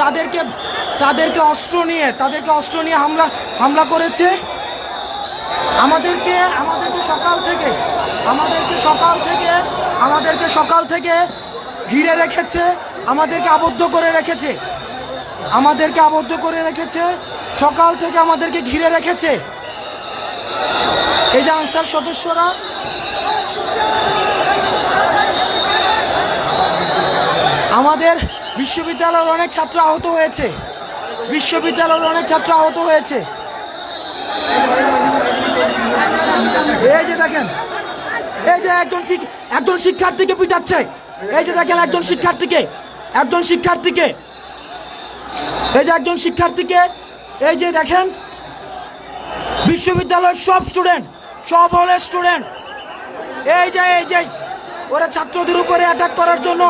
তাদেরকে তাদেরকে অস্ত্র নিয়ে, তাদেরকে অস্ত্র নিয়ে হামলা হামলা করেছে। আমাদেরকে আমাদেরকে সকাল থেকে, আমাদেরকে সকাল থেকে, আমাদেরকে সকাল থেকে ঘিরে রেখেছে, আমাদেরকে আবদ্ধ করে রেখেছে। আমাদেরকে আবদ্ধ করে রেখেছে, সকাল থেকে আমাদেরকে ঘিরে রেখেছে। এই যে আনসার সদস্যরা আমাদের বিশ্ববিদ্যালয়ের অনেক ছাত্র আহত হয়েছে। বিশ্ববিদ্যালয়ের অনেক ছাত্র আহত হয়েছে। এই যে দেখেন, এই যে একজন একজন শিক্ষার্থীকে পিটাচ্ছে। এই যে দেখেন একজন শিক্ষার্থীকে একজন শিক্ষার্থীকে। এই যে একজন শিক্ষার্থীকে, এই যে দেখেন, বিশ্ববিদ্যালয়ের সব স্টুডেন্ট, সব হলের স্টুডেন্ট। এই যে এই যে, ওরা ছাত্রদের উপরে অ্যাটাক করার জন্য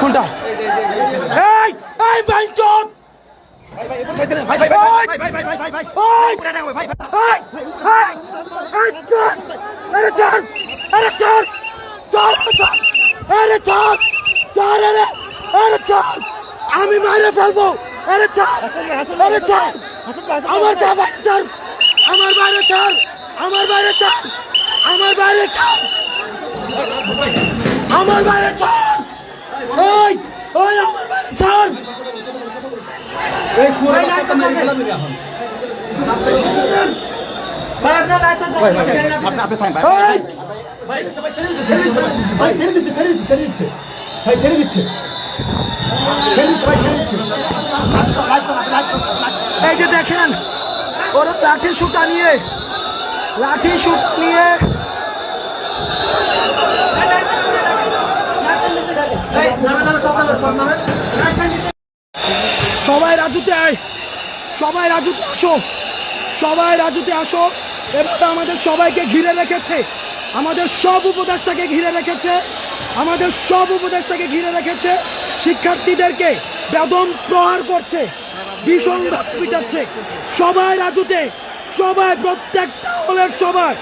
কোনটা? এই এই বাইঞ্চন আমি মারে ফেলব! চার চার আমার বাইরে চার আমার বাইরে চার আমার বাইরে চার আমার বাইরে চার আমার বাইরে চার ওই ওই আমার বাইরে ওই এই যে দেখেন ওরা লাঠি সুটা নিয়ে লাঠি সুটা নিয়ে সবাই রাজুতে আয়। সবাই রাজুতে আসো। সবাই রাজুতে আসো। এভাবে আমাদের সবাইকে ঘিরে রেখেছে। আমাদের সব উপদেশটাকে ঘিরে রেখেছে। আমাদের সব উপদেশটাকে ঘিরে রেখেছে। শিক্ষার্থীদেরকে বেদম প্রহার করছে। ভীষণভাবে পিটাচ্ছে। সবাই রাজুতে। সবাই, প্রত্যেকটা হলের সবাই।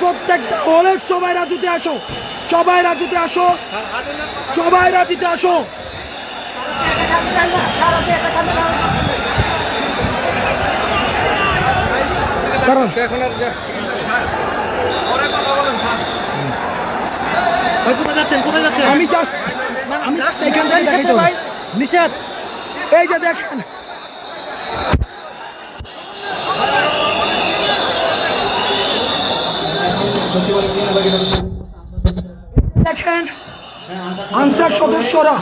প্রত্যেকটা হলের সবাই রাজুতে আসো। সবাই রাজুতে আসো। সবাই রাজুতে আসো। কারণ কোথায় যাচ্ছেন? কোথায় যাচ্ছেন? আমি জাস্ট আমি জাস্ট এখান থেকে দেখাই দেবো। নিষেধ। এই যে দেখেন। দেখেন। আনসার সদস্যরা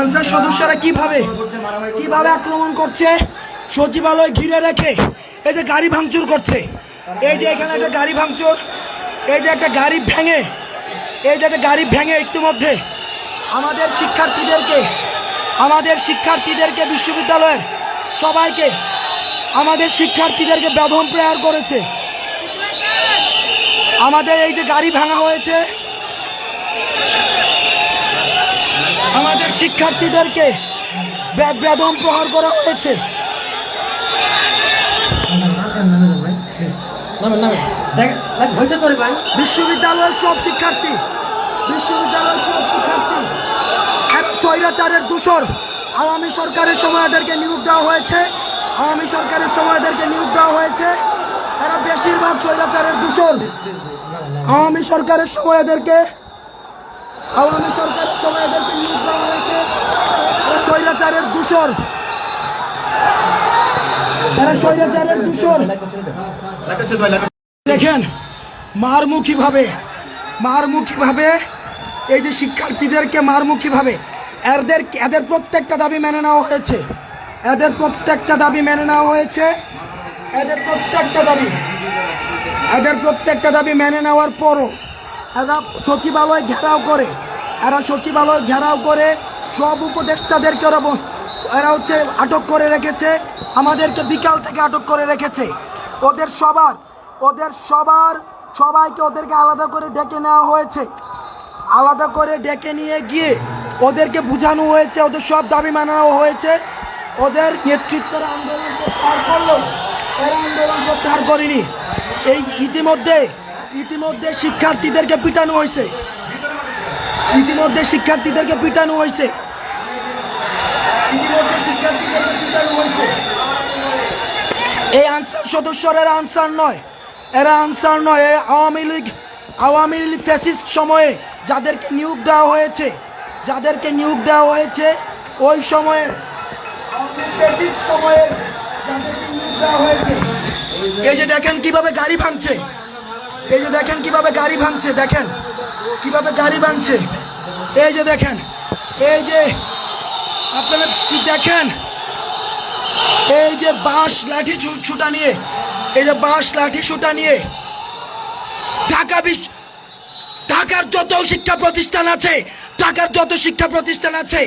আনসার সদস্যরা কীভাবে কীভাবে আক্রমণ করছে, সচিবালয় ঘিরে রেখে, এই যে গাড়ি ভাঙচুর করছে, এই যে এখানে একটা গাড়ি ভাঙচুর, এই যে একটা গাড়ি ভেঙে, এই যে একটা গাড়ি ভেঙে ইতিমধ্যে আমাদের শিক্ষার্থীদেরকে আমাদের শিক্ষার্থীদেরকে বিশ্ববিদ্যালয়ের সবাইকে, আমাদের শিক্ষার্থীদেরকে বেদম প্রেয়ার করেছে। আমাদের এই যে গাড়ি ভাঙা হয়েছে আমাদের শিক্ষার্থীদেরকে বেদম প্রহার করা হয়েছে। বিশ্ববিদ্যালয়ের সব শিক্ষার্থী বিশ্ববিদ্যালয়ের সব শিক্ষার্থী এক স্বৈরাচারের দূষর। আওয়ামী সরকারের সময় এদেরকে নিয়োগ দেওয়া হয়েছে। আওয়ামী সরকারের সময় এদেরকে নিয়োগ দেওয়া হয়েছে। তারা বেশিরভাগ স্বৈরাচারের দূষর। আওয়ামী সরকারের সময় এদেরকে আওয়ামী সরকারের সময় এদেরকে নিয়োগ দেওয়া হয়েছে। এরা স্বৈরাচারের দূষর। স্বৈরাচারের দূষর। দেখেন মারমুখী ভাবে মারমুখী ভাবে এই যে শিক্ষার্থীদেরকে মারমুখী ভাবে এদের এদের প্রত্যেকটা দাবি মেনে নেওয়া হয়েছে। এদের প্রত্যেকটা দাবি মেনে নেওয়া হয়েছে। এদের প্রত্যেকটা দাবি, এদের প্রত্যেকটা দাবি মেনে নেওয়ার পরও এরা সচিবালয় ঘেরাও করে। এরা সচিবালয় ঘেরাও করে সব উপদেষ্টাদেরকে ওরা এরা হচ্ছে আটক করে রেখেছে। আমাদেরকে বিকাল থেকে আটক করে রেখেছে। ওদের সবার ওদের সবার সবাইকে ওদেরকে আলাদা করে ডেকে নেওয়া হয়েছে। আলাদা করে ডেকে নিয়ে গিয়ে ওদেরকে বোঝানো হয়েছে। ওদের সব দাবি মানানো হয়েছে। ওদের নেতৃত্বের আন্দোলন প্রত্যাহার করল। এরা আন্দোলন করতে প্রত্যাহার করেনি। এই ইতিমধ্যে ইতিমধ্যে শিক্ষার্থীদেরকে পিটানো হয়েছে ইতিমধ্যে শিক্ষার্থীদেরকে পিটানো হয়েছে হয়েছে এই আনসার সদস্যরা এরা আনসার নয়। এরা আনসার নয়। Awami League Awami League fascist সময়ে যাদেরকে নিয়োগ দেওয়া হয়েছে, যাদেরকে নিয়োগ দেওয়া হয়েছে, ওই সময়ে সময়ে নিয়োগ দেওয়া হয়েছে। এই যে দেখেন কীভাবে গাড়ি ভাঙছে। এই যে দেখেন কীভাবে গাড়ি ভাঙছে, দেখেন। কীভাবে গাড়ি ভাঙছে। এই যে দেখেন, এই যে আপনারা দেখেন? এই যে বাঁশ, লাঠি ছুটা নিয়ে, এই যে বাঁশ, লাঠি ছুটা নিয়ে ঢাকা বিশ্ব ঢাকার যত শিক্ষা প্রতিষ্ঠান আছে, ঢাকার যত শিক্ষা প্রতিষ্ঠান আছে,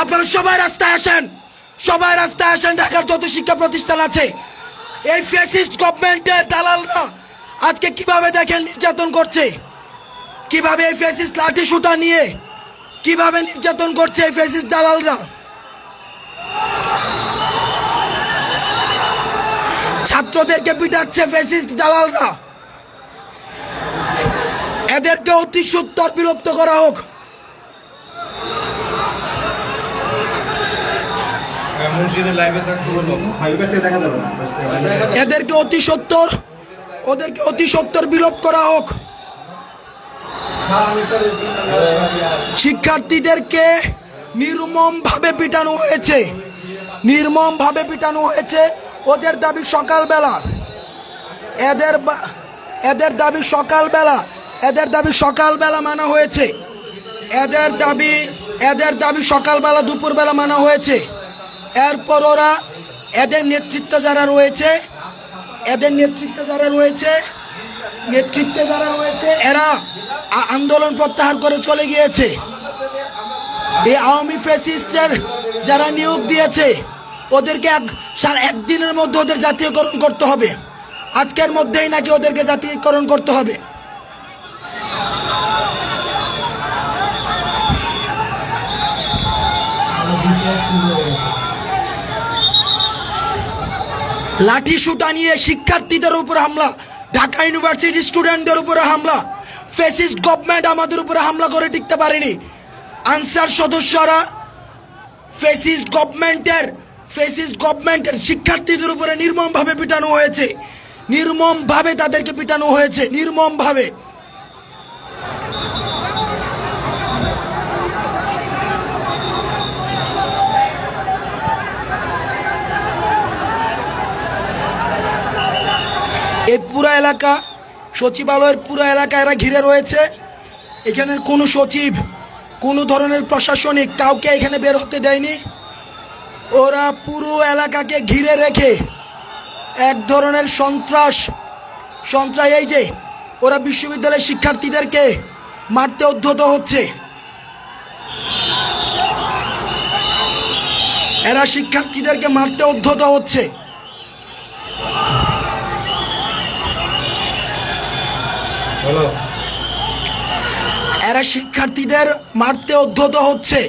আপনারা সবাই রাস্তায় আসেন। সবাই রাস্তায় আসেন, ঢাকার যত শিক্ষা প্রতিষ্ঠান আছে। এই ফ্যাসিস্ট গভর্নমেন্টের দালালরা আজকে কীভাবে দেখেন নির্যাতন করছে? কীভাবে এই ফেসিস লাঠি সুতা নিয়ে? কীভাবে নির্যাতন করছে এই ফ্যাসিস্ট দালালরা? ছাত্রদেরকে পিটাচ্ছে ফেসিস দালালরা। এদেরকে অতি সত্তর বিলুপ্ত করা হোক। মুন্সিদের লাইভে থাকতে বলব। এদেরকে অতি সত্তর ওদেরকে অতি সত্তর বিলোপ করা হোক। শিক্ষার্থীদেরকে নির্মম ভাবে পিটানো হয়েছে। নির্মম ভাবে পিটানো হয়েছে। ওদের দাবি সকালবেলা। এদের এদের দাবি সকালবেলা। এদের দাবি সকালবেলা মানা হয়েছে। এদের দাবি এদের দাবি সকালবেলা দুপুরবেলা মানা হয়েছে। এরপর ওরা এদের নেতৃত্ব যারা রয়েছে এদের নেতৃত্বে যারা রয়েছে, নেতৃত্বে যারা রয়েছে, এরা আন্দোলন প্রত্যাহার করে চলে গিয়েছে। এই আওয়ামী ফেসিস্টের যারা নিয়োগ দিয়েছে, ওদেরকে এক একদিনের মধ্যে ওদের জাতীয়করণ করতে হবে। আজকের মধ্যেই নাকি ওদেরকে জাতীয়করণ করতে হবে। লাঠি সুতা নিয়ে শিক্ষার্থীদের উপর হামলা, ঢাকা ইউনিভার্সিটি স্টুডেন্টদের উপরে হামলা ফেসিস গভর্নমেন্ট আমাদের উপরে হামলা করে টিকতে পারেনি। আনসার সদস্যরা ফেসিস গভর্নমেন্টের ফেসিস গভর্নমেন্টের শিক্ষার্থীদের উপরে নির্মমভাবে পিটানো হয়েছে। নির্মমভাবে তাদেরকে পিটানো হয়েছে, নির্মমভাবে। এই পুরো এলাকা, সচিবালয়ের পুরো এলাকা এরা ঘিরে রয়েছে। এখানের কোনো সচিব, কোনো ধরনের প্রশাসনিক কাউকে এখানে বের হতে দেয়নি। ওরা পুরো এলাকাকে ঘিরে রেখে এক ধরনের সন্ত্রাস সন্ত্রাস এই যে, ওরা বিশ্ববিদ্যালয়ের শিক্ষার্থীদেরকে মারতে উদ্ধত হচ্ছে। এরা শিক্ষার্থীদেরকে মারতে উদ্ধত হচ্ছে। এরা শিক্ষার্থীদের মারতে উদ্ধত হচ্ছে।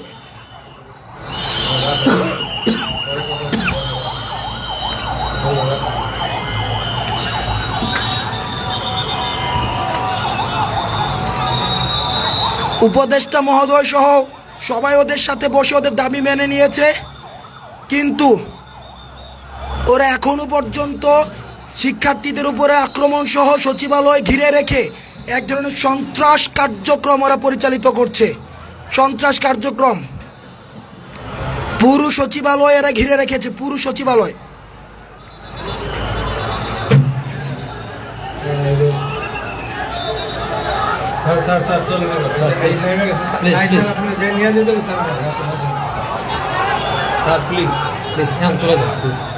উপদেষ্টা মহোদয় সহ সবাই ওদের সাথে বসে ওদের দাবি মেনে নিয়েছে। কিন্তু ওরা এখনও পর্যন্ত শিক্ষার্থীদের উপরে আক্রমণ সহ সচিবালয় ঘিরে রেখে এক ধরনের সন্ত্রাস কার্যক্রম ওরা পরিচালিত করছে। সন্ত্রাস কার্যক্রম। পুরো সচিবালয় এরা ঘিরে রেখেছে পুরো সচিবালয়। স্যার প্লিজ প্লিজ চলে যাও প্লিজ